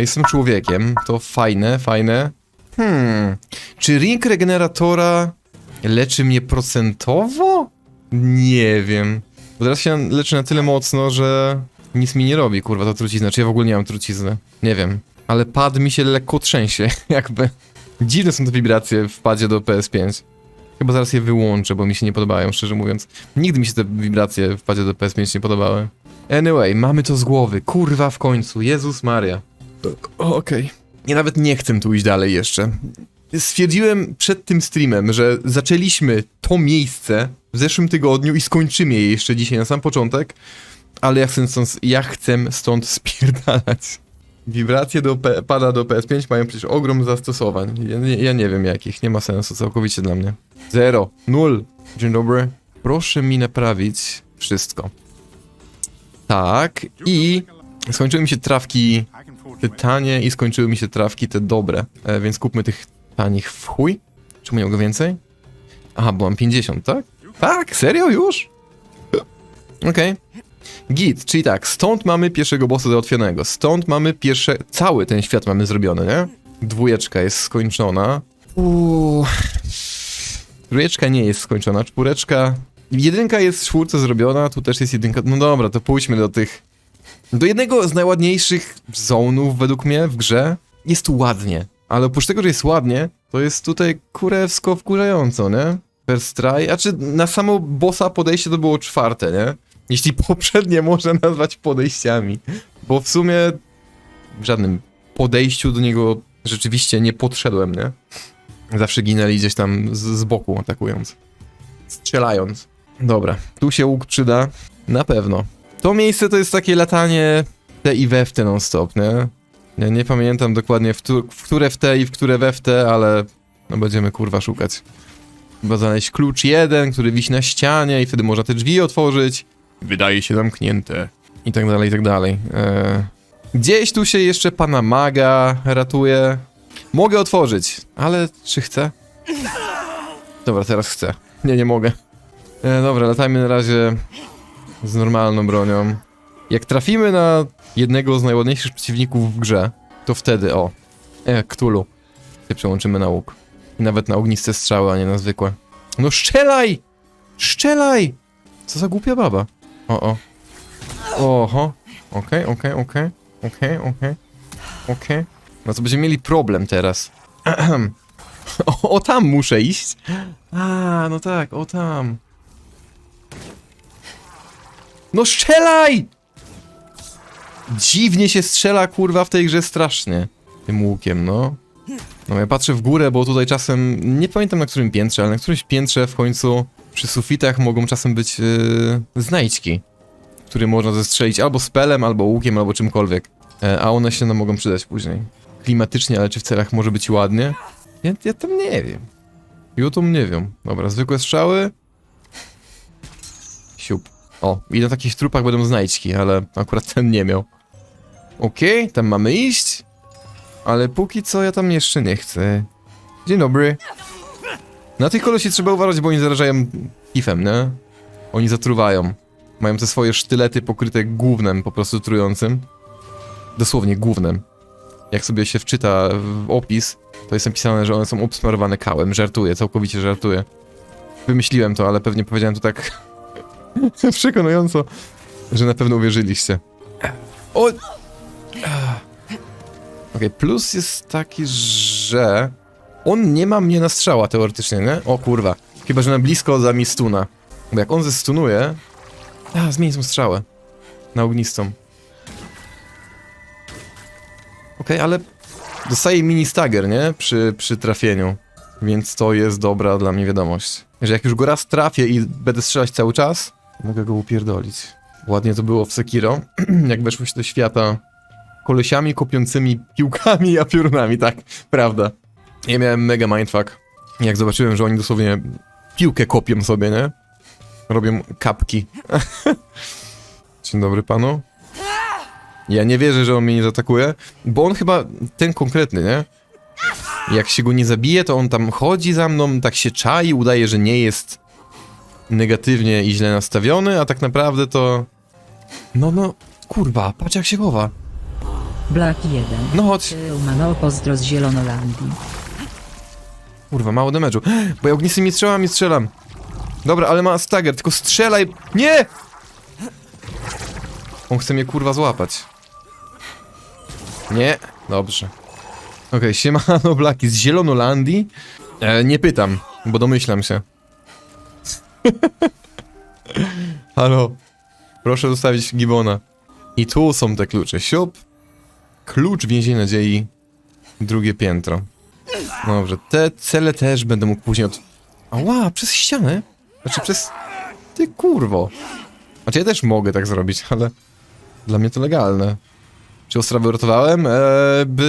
Jestem człowiekiem, to fajne, fajne. Hmm, czy ring regeneratora leczy mnie procentowo? Nie wiem. Bo teraz się leczy na tyle mocno, że nic mi nie robi, kurwa, ta trucizna. Czy ja w ogóle nie mam trucizny? Nie wiem. Ale pad mi się lekko trzęsie, jakby. Dziwne są te wibracje w padzie do PS5. Chyba zaraz je wyłączę, bo mi się nie podobają, szczerze mówiąc. Nigdy mi się te wibracje w padzie do PS5 nie podobały. Anyway, mamy to z głowy. Kurwa w końcu. Jezus Maria. Okej. Ja nawet nie chcę tu iść dalej jeszcze. Stwierdziłem przed tym streamem, że zaczęliśmy to miejsce w zeszłym tygodniu i skończymy je jeszcze dzisiaj na sam początek, ale ja chcę stąd, ja chcę stąd spierdalać. Wibracje do P- pada do PS5 mają przecież ogrom zastosowań. Ja, nie- ja nie wiem jakich, nie ma sensu całkowicie dla mnie. Zero, nul. Dzień dobry. Proszę mi naprawić wszystko. Tak, i skończyły mi się trawki tanie i skończyły mi się trawki te dobre, e, więc kupmy tych tanich w chuj. Czy mają go więcej? Aha, bo mam 50, tak? Tak, serio już? Okej. Git, czyli tak, stąd mamy pierwszego bossa załatwionego, stąd mamy pierwsze, cały ten świat mamy zrobiony, nie? Dwójeczka jest skończona. Uuu. Trójeczka nie jest skończona, czwóreczka... Jedynka jest w czwórce zrobiona, tu też jest jedynka, no dobra, to pójdźmy do tych... Do jednego z najładniejszych zonów według mnie w grze jest tu ładnie, ale oprócz tego, że jest ładnie, to jest tutaj kurewsko wkurzająco, nie? First try, a czy na samo bossa podejście to było czwarte, nie? Jeśli poprzednie można nazwać podejściami, bo w sumie w żadnym podejściu do niego rzeczywiście nie podszedłem, nie? Zawsze ginęli gdzieś tam z, z boku atakując, strzelając. Dobra, tu się łuk przyda, na pewno. To miejsce to jest takie latanie te i we w te non-stop, nie? Ja nie pamiętam dokładnie w, tu, w które w te i w które we w te, ale no będziemy kurwa szukać. Chyba znaleźć klucz jeden, który wisi na ścianie i wtedy można te drzwi otworzyć. Wydaje się zamknięte. I tak dalej, i tak dalej. Eee, gdzieś tu się jeszcze pana maga ratuje. Mogę otworzyć, ale czy chcę? Dobra, teraz chcę. Nie, nie mogę. E, dobra, latajmy na razie z normalną bronią. Jak trafimy na jednego z najładniejszych przeciwników w grze, to wtedy, o, e, Cthulhu, się przełączymy na łuk. I nawet na ogniste strzały, a nie na zwykłe. No strzelaj! Strzelaj! Co za głupia baba. O, o. Oho. Okej, okej, okej. Okej, okej. Okej. No to będziemy mieli problem teraz. O, o, tam muszę iść. A, no tak, o tam. No strzelaj! Dziwnie się strzela, kurwa, w tej grze strasznie. Tym łukiem, no. No ja patrzę w górę, bo tutaj czasem, nie pamiętam na którym piętrze, ale na którymś piętrze w końcu przy sufitach mogą czasem być yy, znajdźki, które można zestrzelić albo spelem, albo łukiem, albo czymkolwiek. E, a one się nam mogą przydać później. Klimatycznie, ale czy w celach może być ładnie? Ja, ja tam nie wiem. Ja tam nie wiem. Dobra, zwykłe strzały. Siup. O, i na takich trupach będą znajdźki, ale akurat ten nie miał. Okej, tam mamy iść. Ale póki co ja tam jeszcze nie chcę. Dzień dobry. Na tych kolesi trzeba uważać, bo oni zarażają pifem, nie? Oni zatruwają. Mają te swoje sztylety pokryte gównem po prostu trującym. Dosłownie gównem. Jak sobie się wczyta w opis, to jest napisane, że one są obsmarowane kałem. Żartuję, całkowicie żartuję. Wymyśliłem to, ale pewnie powiedziałem to tak przekonująco, że na pewno uwierzyliście. O! Okej, plus jest taki, że on nie ma mnie na strzała teoretycznie, nie? O kurwa. Chyba, że na blisko da mi stuna. Bo jak on zestunuje... A, zmień tą strzałę. Na ognistą. Okej, ale dostaje mini stagger, nie? Przy, przy trafieniu. Więc to jest dobra dla mnie wiadomość. Że jak już go raz trafię i będę strzelać cały czas, mogę go upierdolić. Ładnie to było w Sekiro, jak weszło się do świata kolesiami kopiącymi piłkami, a piorunami, tak, prawda. Ja miałem mega mindfuck, jak zobaczyłem, że oni dosłownie piłkę kopią sobie, nie? Robią kapki. Dzień dobry panu. Ja nie wierzę, że on mnie nie zaatakuje, bo on chyba, ten konkretny, nie? Jak się go nie zabije, to on tam chodzi za mną, tak się czai, udaje, że nie jest negatywnie i źle nastawiony, a tak naprawdę to... No, no, kurwa, patrz jak się chowa. Black 1. No chodź. Pozdro z Zielonolandii. Kurwa, mało damage'u. Bo ja ognistymi strzałami strzelam. Dobra, ale ma stagger, tylko strzelaj! Nie! On chce mnie kurwa złapać. Nie, dobrze. Okej, siemano Blaki z Zielonolandii. E, nie pytam, bo domyślam się. Halo. Proszę zostawić Gibona. I tu są te klucze. Siup. Klucz więzień nadziei. Drugie piętro. Dobrze, te cele też będę mógł później od... Ała, przez ścianę? Znaczy przez... Ty kurwo. Znaczy ja też mogę tak zrobić, ale... Dla mnie to legalne. Czy ostro uratowałem? Eee,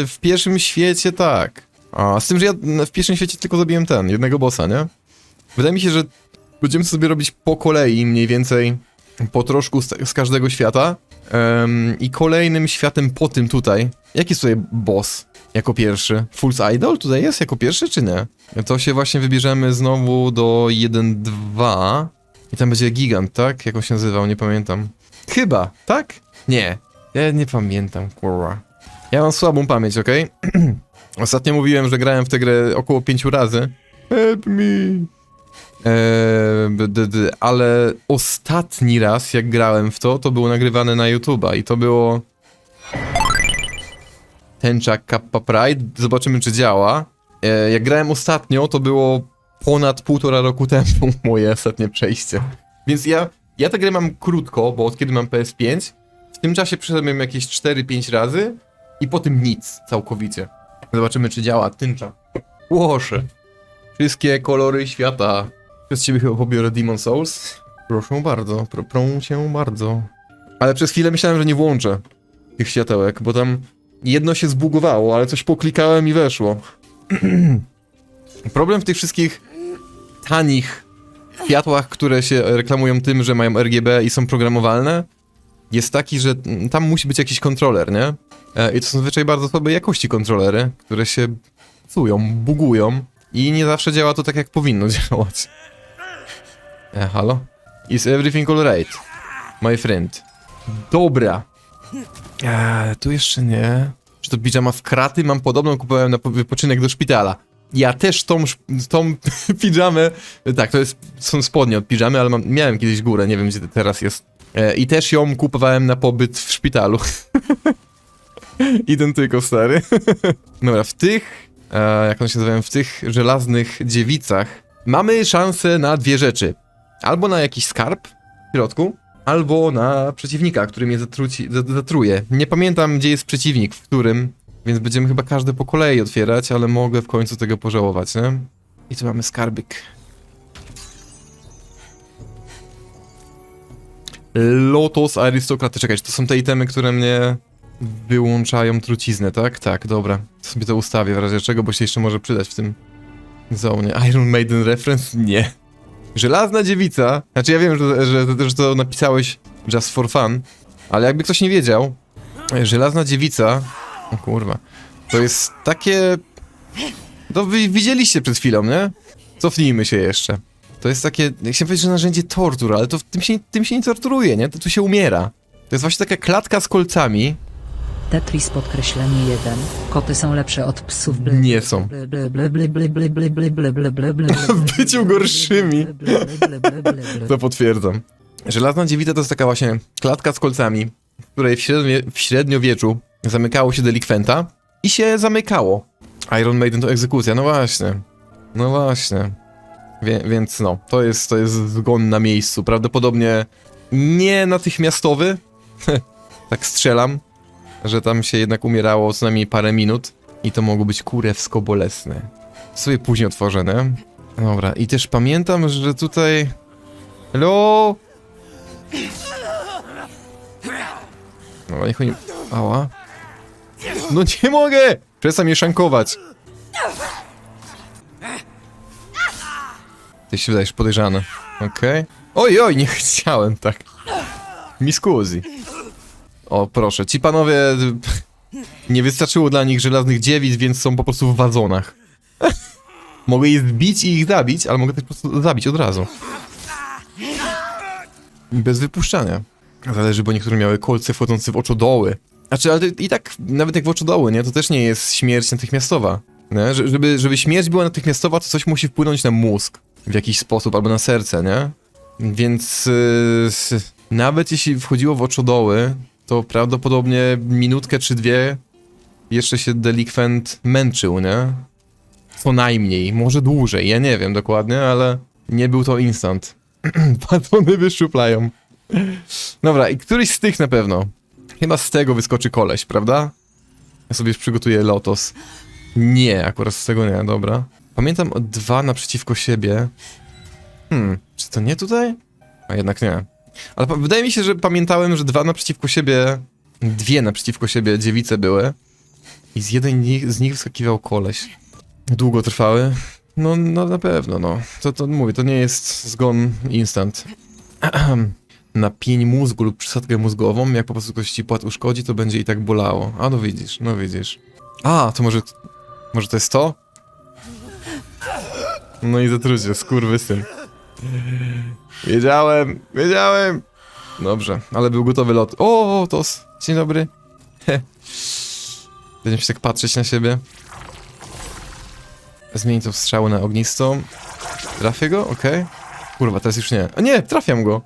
w pierwszym świecie tak. A, z tym, że ja w pierwszym świecie tylko zabiłem ten, jednego bossa, nie? Wydaje mi się, że będziemy sobie robić po kolei, mniej więcej po troszku z, z każdego świata. Em, I kolejnym światem po tym tutaj. Jaki jest tutaj boss jako pierwszy? Fool's Idol tutaj jest jako pierwszy, czy nie? To się właśnie wybierzemy znowu do 1-2. I tam będzie gigant, tak? Jak on się nazywał, nie pamiętam. Chyba, tak? Nie. Ja nie pamiętam, kurwa. Ja mam słabą pamięć, okej? Ostatnio mówiłem, że grałem w tę grę około pięciu razy. Help me. Eee, ale ostatni raz, jak grałem w to, to było nagrywane na YouTube'a i to było... Tęcza Kappa Pride. Zobaczymy, czy działa. Eee, jak grałem ostatnio, to było ponad półtora roku temu moje ostatnie przejście. Więc ja, ja tę grę mam krótko, bo od kiedy mam PS5, w tym czasie przeszedłem jakieś 4-5 razy i potem nic całkowicie. Zobaczymy, czy działa tęcza. Łosze. Wszystkie kolory świata. Przez ciebie chyba pobiorę Demon Souls. Proszę bardzo, pro, proszę bardzo. Ale przez chwilę myślałem, że nie włączę tych światełek, bo tam jedno się zbugowało, ale coś poklikałem i weszło. Problem w tych wszystkich tanich światłach, które się reklamują tym, że mają RGB i są programowalne, jest taki, że tam musi być jakiś kontroler, nie? E, I to są zazwyczaj bardzo słabej jakości kontrolery, które się psują, bugują i nie zawsze działa to tak, jak powinno działać. E, halo? Is everything alright? My friend. Dobra. Eee, tu jeszcze nie. Czy to pijama w kraty? Mam podobną, kupowałem na po- wypoczynek do szpitala. Ja też tą, tą pijamę, tak, to jest, są spodnie od pijamy, ale mam, miałem kiedyś górę, nie wiem gdzie teraz jest. E, I też ją kupowałem na pobyt w szpitalu. Identyko, stary. Dobra, w tych, e, jak one się nazywają, w tych żelaznych dziewicach mamy szansę na dwie rzeczy. Albo na jakiś skarb w środku, albo na przeciwnika, który mnie zatruci, za- zatruje. Nie pamiętam, gdzie jest przeciwnik, w którym, więc będziemy chyba każdy po kolei otwierać, ale mogę w końcu tego pożałować, nie? I tu mamy skarbik. Lotos arystokraty. Czekaj, to są te itemy, które mnie wyłączają truciznę, tak? Tak, dobra. Sobie to ustawię w razie czego, bo się jeszcze może przydać w tym zonie. Iron Maiden reference? Nie. Żelazna dziewica. Znaczy ja wiem, że, że, że to napisałeś just for fun, ale jakby ktoś nie wiedział, żelazna dziewica, o kurwa, to jest takie... To wy widzieliście przed chwilą, nie? Cofnijmy się jeszcze. To jest takie, jak się powiedzieć, że narzędzie tortur, ale to tym się, tym się nie torturuje, nie? To tu się umiera. To jest właśnie taka klatka z kolcami. Tetris podkreślenie 1. Koty są lepsze od psów. Nie są. Byciu gorszymi. To potwierdzam. Żelazna dziewita to jest taka właśnie klatka z kolcami, w której w, średnie, w średniowieczu zamykało się delikwenta i się zamykało. Iron Maiden to egzekucja, no właśnie. No właśnie. Wie, więc no, to jest, to jest zgon na miejscu. Prawdopodobnie nie natychmiastowy. tak strzelam że tam się jednak umierało co najmniej parę minut i to mogło być kurewsko bolesne. Sobie później otworzę, nie? Dobra, i też pamiętam, że tutaj Hello? No niech oni... Ała. No nie mogę! Przestań mnie szankować. Ty się wydajesz podejrzany. Okej. Oj, oj, nie chciałem tak. Mi. O, proszę, ci panowie... Nie wystarczyło dla nich żelaznych dziewic, więc są po prostu w wazonach. mogę ich zbić i ich zabić, ale mogę też po prostu zabić od razu. Bez wypuszczania. Zależy, bo niektóre miały kolce wchodzące w oczodoły. Znaczy, ale i tak, nawet jak w oczodoły, nie? To też nie jest śmierć natychmiastowa. Nie? Że- Żeby, żeby śmierć była natychmiastowa, to coś musi wpłynąć na mózg w jakiś sposób, albo na serce, nie? Więc yy, nawet jeśli wchodziło w oczodoły, to prawdopodobnie minutkę czy dwie jeszcze się delikwent męczył, nie? Co najmniej, może dłużej, ja nie wiem dokładnie, ale nie był to instant. Batony wyszczuplają. Dobra, i któryś z tych na pewno. Chyba z tego wyskoczy koleś, prawda? Ja sobie już przygotuję lotos. Nie, akurat z tego nie, dobra. Pamiętam dwa naprzeciwko siebie. Hmm, czy to nie tutaj? A jednak nie. Ale wydaje mi się, że pamiętałem, że dwa naprzeciwko siebie, dwie naprzeciwko siebie dziewice były. I z jednej z nich wyskakiwał koleś. Długo trwały? No, no na pewno, no. To, to mówię, to nie jest zgon instant. Na pień mózgu lub przysadkę mózgową, jak po prostu ktoś ci płat uszkodzi, to będzie i tak bolało. A, no widzisz, no widzisz. A, to może... Może to jest to? No i zatrucie, skurwysyn. Wiedziałem, wiedziałem! Dobrze, ale był gotowy lot. O, Tos, dzień dobry. Będziemy się tak patrzeć na siebie. Zmienić to strzałę na ognistą. Trafię go? Okej. Kurwa, teraz już nie. A nie, trafiam go.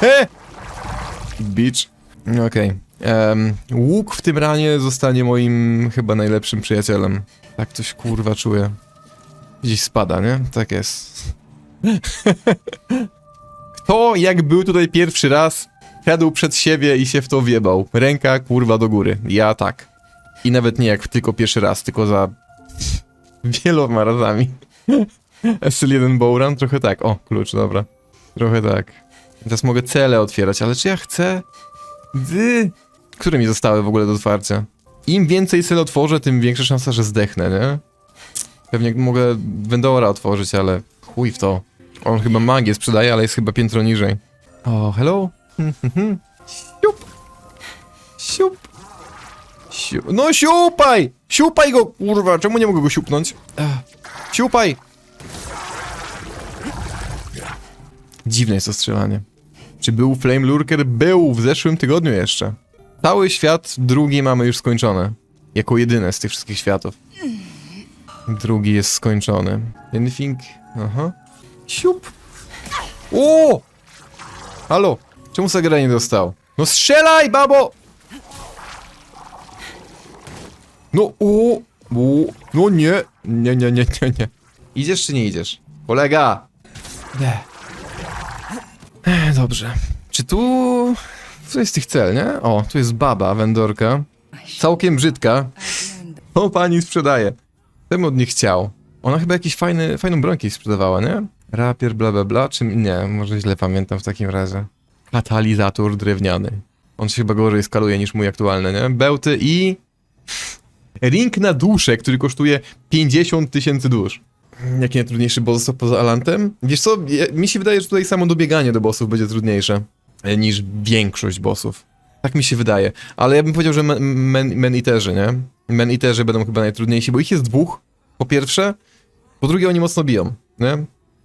He! Bitch. Okej. Em, łuk w tym ranie zostanie moim chyba najlepszym przyjacielem. Tak coś kurwa czuję. Gdzieś spada, nie? Tak jest. Kto jak był tutaj pierwszy raz, siadł przed siebie i się w to wjebał. Ręka kurwa do góry. Ja tak. I nawet nie jak tylko pierwszy raz, tylko za wieloma razami. SL1 Bowrun? Trochę tak. O, klucz, dobra. Trochę tak. Teraz mogę cele otwierać, ale czy ja chcę? Dy. Które mi zostały w ogóle do otwarcia? Im więcej cel otworzę, tym większa szansa, że zdechnę, nie? Pewnie mogę Vendora otworzyć, ale chuj w to. On chyba magię sprzedaje, ale jest chyba piętro niżej. O, hello? Siup. Siup. Siup. No siupaj! Siupaj go, kurwa, czemu nie mogę go siupnąć? Siupaj! Dziwne jest to strzelanie. Czy był Flame Lurker? Był w zeszłym tygodniu jeszcze. Cały świat drugi mamy już skończony. Jako jedyne z tych wszystkich światów. Drugi jest skończony. Anything? Aha. Siup. O! Halo, czemu Sagera nie dostał? No strzelaj, babo! No, o, o, no nie, nie, nie, nie, nie, nie. Idziesz czy nie idziesz? Kolega! Nie. Ech, Dobrze. Czy tu... Co jest tych cel, nie? O, tu jest baba, wendorka. Całkiem brzydka. O, pani sprzedaje. Bym od nich chciał? Ona chyba jakiś fajny, fajną broń kiedyś sprzedawała, nie? Rapier, bla bla bla, czy nie? Może źle pamiętam w takim razie. Katalizator drewniany. On się chyba gorzej skaluje niż mój aktualny, nie? Bełty i... Ring na duszę, który kosztuje 50 tysięcy dusz. Jaki najtrudniejszy boss został poza Alantem? Wiesz co, mi się wydaje, że tutaj samo dobieganie do bossów będzie trudniejsze e, niż większość bossów. Tak mi się wydaje. Ale ja bym powiedział, że men- men- men-eaterzy, nie? Men-eaterzy będą chyba najtrudniejsi, bo ich jest dwóch, po pierwsze. Po drugie, oni mocno biją, nie?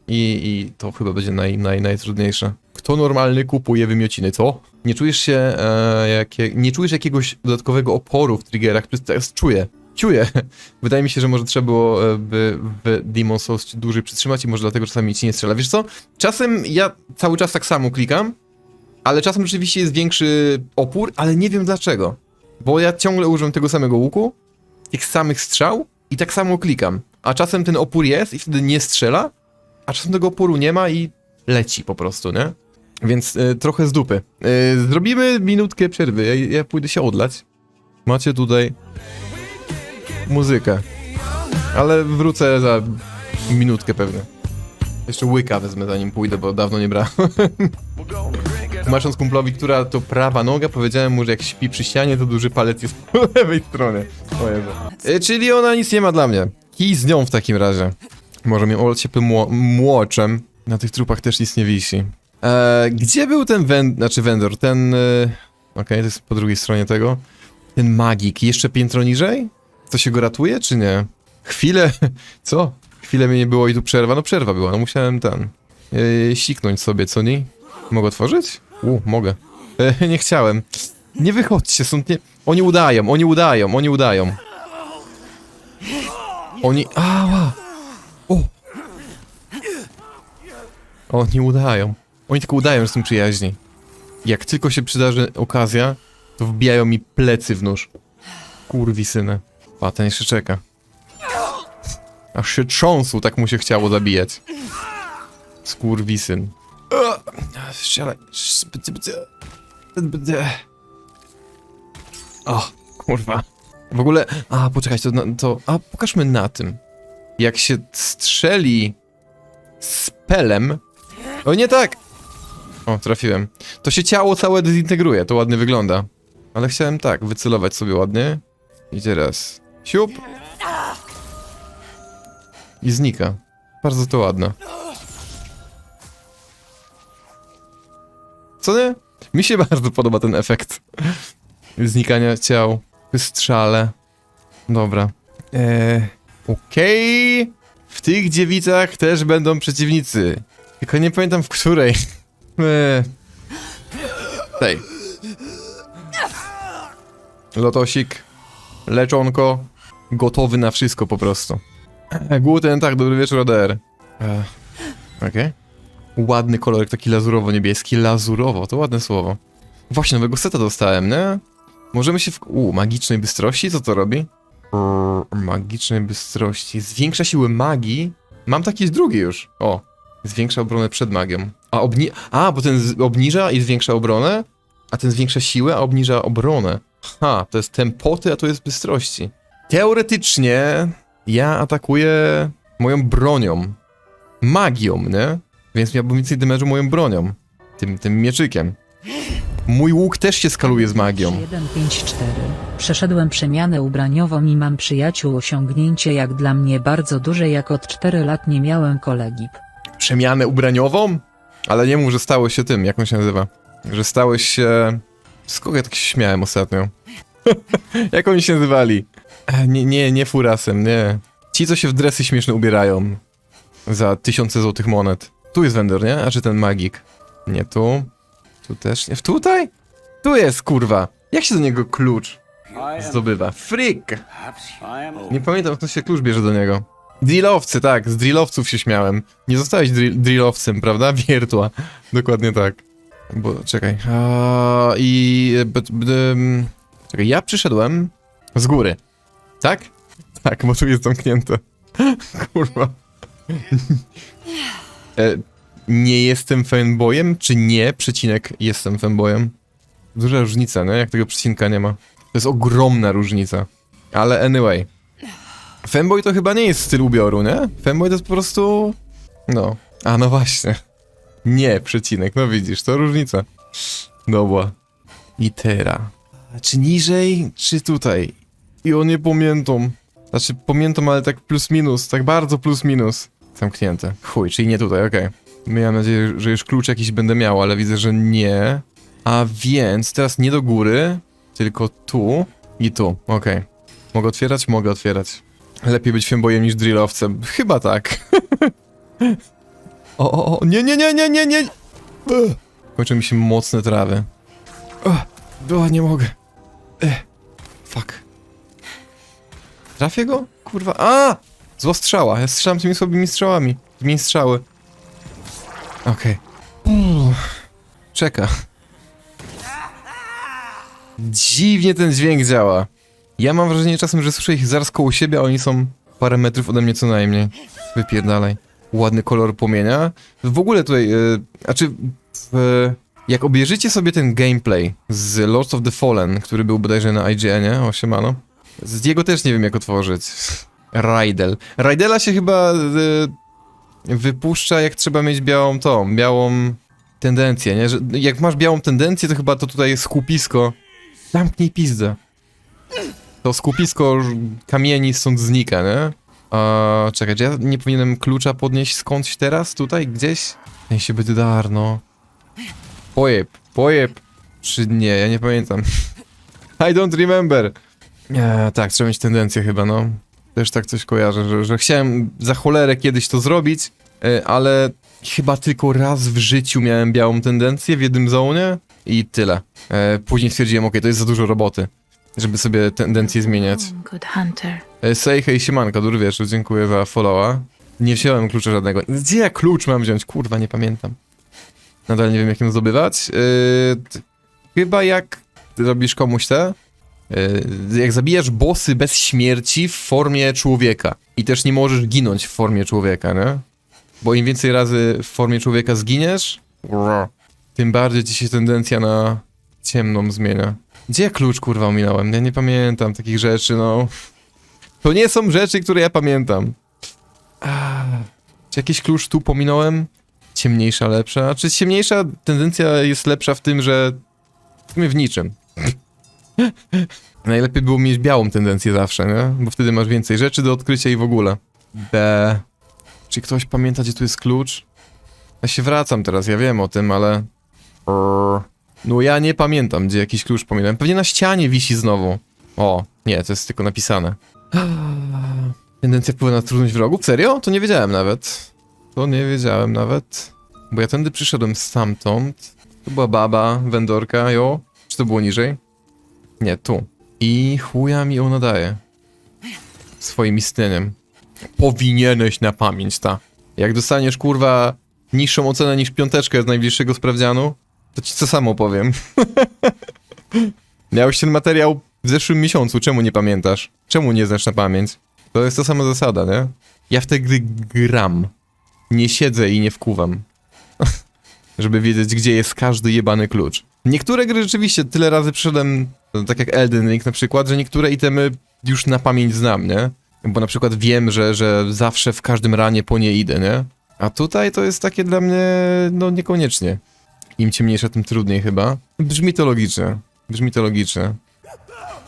I, i to chyba będzie naj, naj, najtrudniejsze. Kto normalny kupuje wymiociny, co? Nie czujesz się, e, jakie, nie czujesz jakiegoś dodatkowego oporu w triggerach? Teraz czuję. Czuję. Wydaje mi się, że może trzeba było e, by w Demon Souls dłużej przytrzymać i może dlatego czasami ci nie strzela. Wiesz co? Czasem ja cały czas tak samo klikam, ale czasem rzeczywiście jest większy opór, ale nie wiem dlaczego. Bo ja ciągle używam tego samego łuku, tych samych strzał i tak samo klikam. A czasem ten opór jest i wtedy nie strzela, a czasem tego oporu nie ma i leci po prostu, nie? Więc e, trochę z dupy. E, zrobimy minutkę przerwy, ja, ja pójdę się odlać. Macie tutaj muzykę. Ale wrócę za minutkę pewnie. Jeszcze łyka wezmę zanim pójdę, bo dawno nie brałem. Tłumacząc kumplowi, która to prawa noga, powiedziałem mu, że jak śpi przy ścianie, to duży palec jest po lewej stronie. O Jezu. E, czyli ona nic nie ma dla mnie. Kij z nią w takim razie. Może mnie olać ciepłym mło młoczem. Na tych trupach też nic nie wisi. E, gdzie był ten wend... Znaczy vendor, ten... E... Okej, to jest po drugiej stronie tego. Ten magik, jeszcze piętro niżej? To się go ratuje, czy nie? Chwilę... Co? Chwilę mnie nie było i tu przerwa? No przerwa była, no musiałem ten... Yy, siknąć sobie, co nie? Mogę otworzyć? U, mogę. E, nie chciałem. Nie wychodźcie, są nie... Oni udają, oni udają, oni udają. Oni... Ała! O! Oni udają. Oni tylko udają, że są przyjaźni. Jak tylko się przydarzy okazja, to wbijają mi plecy w nóż. Kurwi syny. A ten jeszcze czeka. Aż się trząsł, tak mu się chciało zabijać. Skurwisyn. Strzelaj. O, kurwa. W ogóle, a poczekajcie, to, to, a pokażmy na tym. Jak się strzeli z pelem. O, nie tak! O, trafiłem. To się ciało całe dezintegruje, to ładnie wygląda. Ale chciałem tak, wycelować sobie ładnie. I teraz. Siup. I znika. Bardzo to ładne. Co nie? Mi się bardzo podoba ten efekt. Znikania ciał. Wystrzale. Dobra. Eee, Okej. W tych dziewicach też będą przeciwnicy. Tylko nie pamiętam w której. Eee. Tej. Lotosik. Leczonko. Gotowy na wszystko po prostu. E, Guten tak, dobry wieczór, ADR. E, Okej. Ładny kolorek, taki lazurowo-niebieski. Lazurowo, to ładne słowo. Właśnie, nowego seta dostałem, nie? Możemy się w... U, magicznej bystrości? Co to robi? Magicznej bystrości. Zwiększa siły magii. Mam taki drugi już. O. Zwiększa obronę przed magią. A obni... A, bo ten obniża i zwiększa obronę, a ten zwiększa siłę, a obniża obronę. Ha, to jest tempoty, a to jest bystrości. Teoretycznie ja atakuję moją bronią. Magią, nie? Więc miałbym więcej damage'u moją bronią. Tym, tym mieczykiem. Mój łuk też się skaluje z magią. 154. Przeszedłem przemianę ubraniową i mam przyjaciół osiągnięcie jak dla mnie bardzo duże jak od 4 lat nie miałem kolegi. Przemianę ubraniową? Ale nie mów, że stałeś się tym, jak on się nazywa? Że stałeś się... Z kogo ja tak się śmiałem ostatnio? jak oni się nazywali? E, Nie, nie, nie furasem, nie. Ci, co się w dresy śmieszne ubierają. Za tysiące złotych monet. Tu jest vendor, nie? A czy ten magik? Nie tu. Tu też nie. Tutaj? Tu jest, kurwa. Jak się do niego klucz zdobywa? Freak! Nie pamiętam, skąd się klucz bierze do niego. Drillowcy, tak, z drillowców się śmiałem. Nie zostałeś drill drillowcem, prawda? Wiertła. Dokładnie tak. Bo, czekaj. A, I... b- b- Czekaj, ja przyszedłem z góry. Tak? Tak, bo tu jest zamknięte. Kurwa. E, nie jestem fanboyem, czy nie, przecinek, jestem fanboyem? Duża różnica, nie? Jak tego przecinka nie ma. To jest ogromna różnica. Ale anyway. Fanboy to chyba nie jest styl ubioru, nie? Fanboy to jest po prostu... No. A no właśnie. Nie, przecinek, no widzisz, to różnica. Dobra. Litera. Czy niżej, czy tutaj? I o nie pamiętam. Znaczy, pamiętam, ale tak plus minus, tak bardzo plus minus. Zamknięte. Chuj, czyli nie tutaj, okej. Miałem nadzieję, że już klucz jakiś będę miał, ale widzę, że nie. A więc teraz nie do góry, tylko tu i tu. Okej. Mogę otwierać? Mogę otwierać. Lepiej być fanboyem niż drillowcem. Chyba tak. o, o, o, nie, nie, nie, nie, nie, nie. Ugh. Kończą mi się mocne trawy. O, nie mogę. Ech. Fuck. Trafię go? Kurwa. A! Zła strzała. Ja strzelam tymi słabymi strzałami. Tymi strzały. Okej. Uff. Czeka. Dziwnie ten dźwięk działa. Ja mam wrażenie czasem, że słyszę ich zaraz koło siebie, a oni są parę metrów ode mnie co najmniej. Wypierdalaj. Ładny kolor płomienia. W ogóle tutaj, yy, znaczy, w, jak obejrzycie sobie ten gameplay z Lords of the Fallen, który był bodajże na IGN-ie, o siemano, z jego też nie wiem jak otworzyć. Raidel. Raidela się chyba yy, wypuszcza jak trzeba mieć białą tą, białą tendencję, nie? Że jak masz białą tendencję, to chyba to tutaj jest skupisko. Zamknij pizdę. To skupisko kamieni stąd znika, nie? A, czekaj, czy ja nie powinienem klucza podnieść skądś teraz? Tutaj? Gdzieś? Niech się będzie darno. Pojeb, pojeb. Czy nie, ja nie pamiętam. I don't remember. E, tak, trzeba mieć tendencję chyba, no. Też tak coś kojarzę, że, że chciałem za cholerę kiedyś to zrobić, e, ale chyba tylko raz w życiu miałem białą tendencję w jednym zonie i tyle. E, później stwierdziłem, okej, to jest za dużo roboty, żeby sobie tendencje zmieniać. Oh, good hunter. E, Sej, hej, siemanko, dobry wieczór, dziękuję za followa. Nie wziąłem klucza żadnego. Gdzie ja klucz mam wziąć? Kurwa, nie pamiętam. Nadal nie wiem, jak ją zdobywać. T- chyba jak robisz komuś te... Yy, jak zabijasz bossy bez śmierci w formie człowieka. I też nie możesz ginąć w formie człowieka, nie? Bo im więcej razy w formie człowieka zginiesz, tym bardziej ci się tendencja na ciemną zmienia. Gdzie ja klucz, kurwa, ominąłem? Ja nie pamiętam takich rzeczy, no... To nie są rzeczy, które ja pamiętam. Ah, czy jakiś klucz tu pominąłem? Ciemniejsza lepsza? Czy ciemniejsza tendencja jest lepsza w tym, że w sumie w niczym. Najlepiej było mieć białą tendencję zawsze, nie? Bo wtedy masz więcej rzeczy do odkrycia i w ogóle. B. Czy ktoś pamięta, gdzie tu jest klucz? Ja się wracam teraz, ja wiem o tym, ale... No ja nie pamiętam, gdzie jakiś klucz pominąłem. Pewnie na ścianie wisi znowu. O, nie, to jest tylko napisane. Tendencja wpływa na trudność wrogów? Serio? To nie wiedziałem nawet. To nie wiedziałem nawet. Bo ja tędy przyszedłem stamtąd. Tu była baba, wendorka, jo. Czy to było niżej? Nie, tu. I chuja mi ona daje. Swoim istnieniem. Powinieneś na pamięć, ta. Jak dostaniesz, kurwa, niższą ocenę niż piąteczkę z najbliższego sprawdzianu, to ci co samo powiem. Miałeś ten materiał w zeszłym miesiącu, czemu nie pamiętasz? Czemu nie znasz na pamięć? To jest ta sama zasada, nie? Ja w te gry gram. Nie siedzę i nie wkuwam. Żeby wiedzieć, gdzie jest każdy jebany klucz. Niektóre gry rzeczywiście tyle razy przyszedłem, tak jak Elden Ring na przykład, że niektóre itemy już na pamięć znam, nie? Bo na przykład wiem, że, że zawsze w każdym ranie po nie idę, nie? A tutaj to jest takie dla mnie, no niekoniecznie. Im ciemniejsza, tym trudniej chyba. Brzmi to logicznie. Brzmi to logicznie.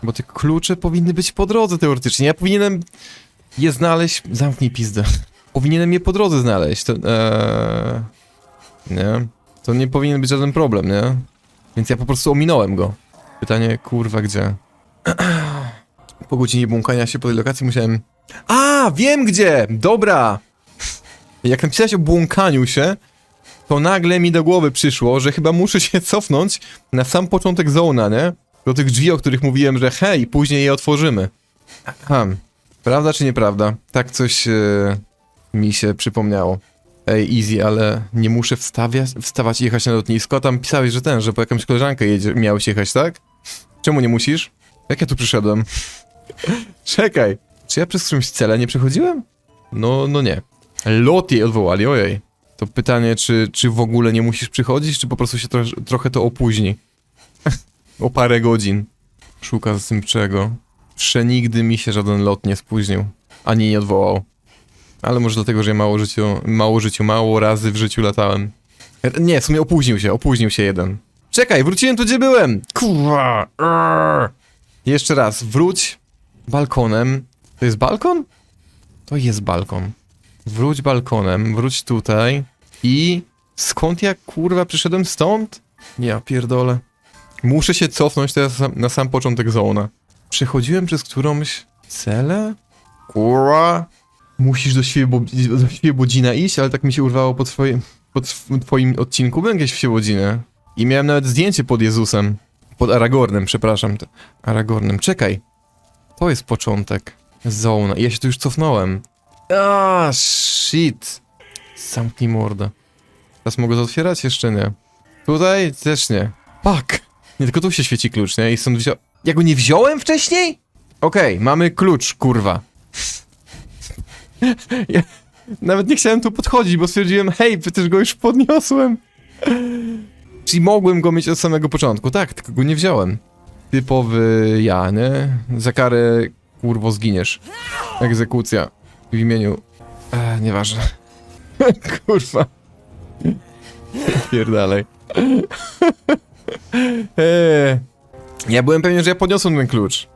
Bo te klucze powinny być po drodze teoretycznie. Ja powinienem je znaleźć. Zamknij pizdę. Powinienem je po drodze znaleźć. To, eee, nie. To nie powinien być żaden problem, nie? Więc ja po prostu ominąłem go. Pytanie, kurwa, gdzie? po godzinie błąkania się po tej lokacji musiałem... A, wiem gdzie! Dobra! Jak napisałeś o błąkaniu się, to nagle mi do głowy przyszło, że chyba muszę się cofnąć na sam początek zona, nie? Do tych drzwi, o których mówiłem, że hej, później je otworzymy. Aha. Prawda czy nieprawda? Tak coś e, mi się przypomniało. Ej, easy, ale nie muszę wstawiać, wstawać i jechać na lotnisko. Tam pisałeś, że ten, że po jakąś koleżankę jedzie, miałeś jechać, tak? Czemu nie musisz? Jak ja tu przyszedłem? Czekaj. Czy ja przez którymś cele nie przechodziłem? No, no nie. Lot jej odwołali, ojej. To pytanie, czy, czy w ogóle nie musisz przychodzić, czy po prostu się tro trochę to opóźni? o parę godzin. Szuka z tym czego. Przenigdy mi się żaden lot nie spóźnił. Ani nie odwołał. Ale może dlatego, że ja mało życiu, mało życiu, mało razy w życiu latałem. Nie, w sumie opóźnił się, opóźnił się jeden. Czekaj, wróciłem tu, gdzie byłem! Kurwa! Arr. Jeszcze raz, wróć balkonem. To jest balkon? To jest balkon. Wróć balkonem, wróć tutaj i... Skąd ja, kurwa, przyszedłem stąd? Ja pierdolę. Muszę się cofnąć teraz na sam początek zona. Przechodziłem przez którąś celę? Kurwa. Musisz do Świebo- do Świebodzina iść, ale tak mi się urwało po, twoim, po tw- twoim odcinku. Byłem gdzieś w Świebodzinie. I miałem nawet zdjęcie pod Jezusem. Pod Aragornem, przepraszam. Aragornem. Czekaj. To jest początek. Zona. Ja się tu już cofnąłem. A shit. Zamknij mordę. Teraz mogę to otwierać? Jeszcze nie. Tutaj? Też nie. Fuck. Nie, tylko tu się świeci klucz, nie? I stąd wziął... Ja go nie wziąłem wcześniej? Okej, mamy klucz, kurwa. Ja nawet nie chciałem tu podchodzić, bo stwierdziłem, hej, przecież go już podniosłem. Czyli mogłem go mieć od samego początku. Tak, tylko go nie wziąłem. Typowy ja, nie? Za karę, kurwo, zginiesz. Egzekucja. W imieniu... E, nieważne. Kurwa. Pierdalej. Eee. Ja byłem pewien, że ja podniosłem ten klucz.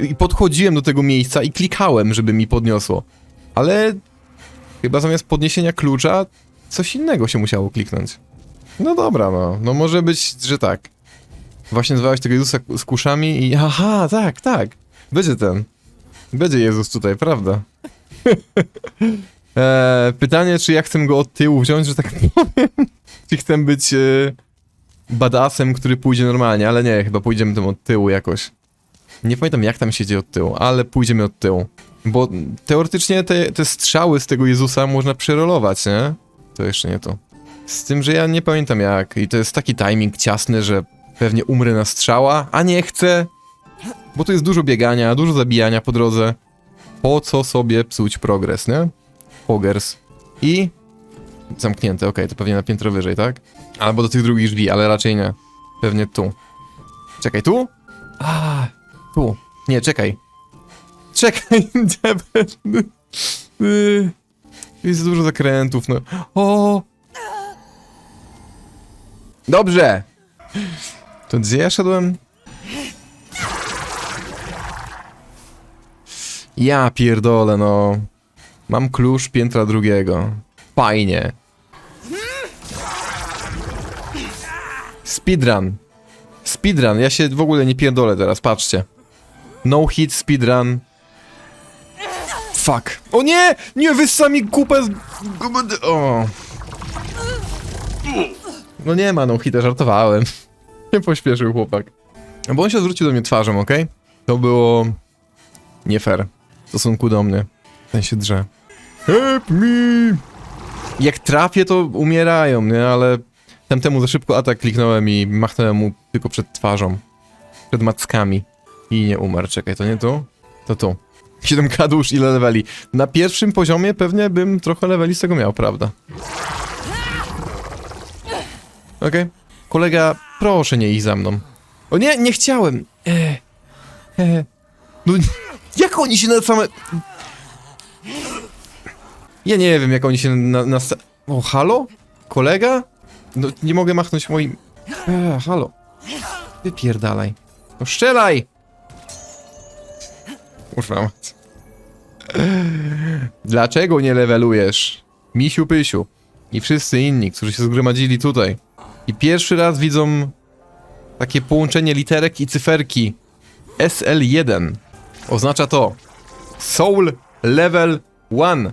I podchodziłem do tego miejsca i klikałem, żeby mi podniosło. Ale chyba zamiast podniesienia klucza, coś innego się musiało kliknąć. No dobra, no. No może być, że tak. Właśnie nazwałeś tego Jezusa z kuszami i... Aha, tak, tak. Będzie ten. Będzie Jezus tutaj, prawda? eee, pytanie, czy ja chcę go od tyłu wziąć, że tak powiem? czy chcę być... E... badassem, który pójdzie normalnie, ale nie, chyba pójdziemy tym od tyłu jakoś. Nie pamiętam jak tam siedzi od tyłu, ale pójdziemy od tyłu. Bo teoretycznie te, te strzały z tego Jezusa można przerolować, nie? To jeszcze nie to. Z tym, że ja nie pamiętam jak i to jest taki timing ciasny, że pewnie umrę na strzała, a nie chcę. Bo tu jest dużo biegania, dużo zabijania po drodze. Po co sobie psuć progres, nie? Pogers. I... Zamknięte, okej, to pewnie na piętro wyżej, tak? Albo do tych drugich drzwi, ale raczej nie. Pewnie tu. Czekaj, tu? A, tu. Nie, czekaj. Czekaj, diabeł. Y, Jest dużo zakrętów, no. O! Dobrze! To gdzie ja szedłem? Ja pierdolę, no. Mam klucz piętra drugiego. Fajnie. Speedrun. Speedrun, ja się w ogóle nie pierdolę teraz, patrzcie. No hit, speedrun. Fuck. O nie! Nie, wyssa mi kupę z... O. No nie ma no hita, żartowałem. Nie pośpieszył chłopak. Bo on się odwrócił do mnie twarzą, okej? To było... nie fair. W stosunku do mnie. Ten się drze. Help me! Jak trafię, to umierają, nie? Ale tamtemu za szybko atak kliknąłem i machnąłem mu tylko przed twarzą. Przed mackami. I nie umarł. Czekaj, to nie tu? To tu. 7k dusz, ile leveli? Na pierwszym poziomie pewnie bym trochę leveli z tego miał, prawda? Okej. Kolega, proszę nie iść za mną. O nie, nie chciałem! Eee. No, jak oni się na same... Ja nie wiem, jak oni się na... na... O, halo? Kolega? No, nie mogę machnąć moim... Eee, halo. Wypierdalaj. No, strzelaj! Kurwa mać. Dlaczego nie levelujesz? Misiu Pysiu i wszyscy inni, którzy się zgromadzili tutaj i pierwszy raz widzą takie połączenie literek i cyferki SL1. Oznacza to Soul Level 1.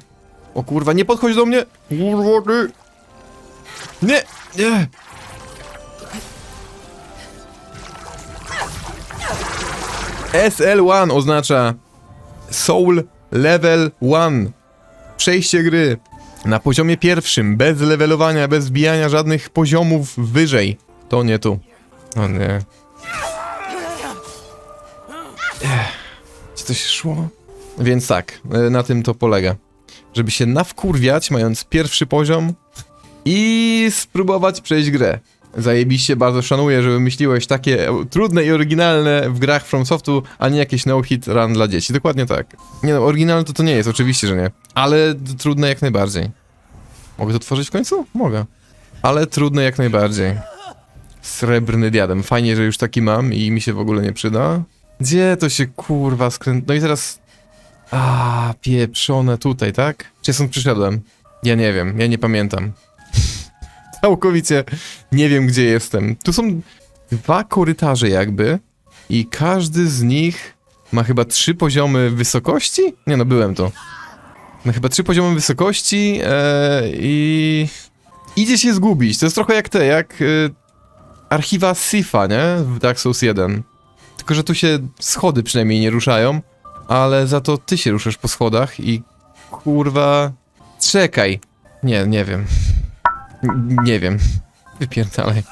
O kurwa, nie podchodź do mnie! Kurwa, ty! Nie! Nie! SL1 oznacza Soul Level 1. Przejście gry na poziomie pierwszym, bez levelowania, bez wbijania żadnych poziomów wyżej. To nie tu. O nie. Czy coś szło? Więc tak, y, na tym to polega. Żeby się nawkurwiać, mając pierwszy poziom i spróbować przejść grę. Zajebiście, bardzo szanuję, że wymyśliłeś takie trudne i oryginalne w grach From Softu, a nie jakieś no-hit run dla dzieci. Dokładnie tak. Nie no, oryginalne to to nie jest, oczywiście, że nie. Ale trudne jak najbardziej. Mogę to tworzyć w końcu? Mogę. Ale trudne jak najbardziej. Srebrny diadem. Fajnie, że już taki mam i mi się w ogóle nie przyda. Gdzie to się kurwa skręt... No i teraz... A, pieprzone tutaj, tak? Czy ja stąd przyszedłem? Ja nie wiem, ja nie pamiętam. Całkowicie nie wiem, gdzie jestem. Tu są dwa korytarze jakby i każdy z nich ma chyba trzy poziomy wysokości? Nie no, byłem to. Ma chyba trzy poziomy wysokości e, i idzie się zgubić. To jest trochę jak te, jak e, archiwa Sifa, nie? W Dark Souls 1. Tylko, że tu się schody przynajmniej nie ruszają, ale za to ty się ruszasz po schodach i kurwa... Czekaj. Nie, nie wiem. Nie wiem. Wypierdalaj.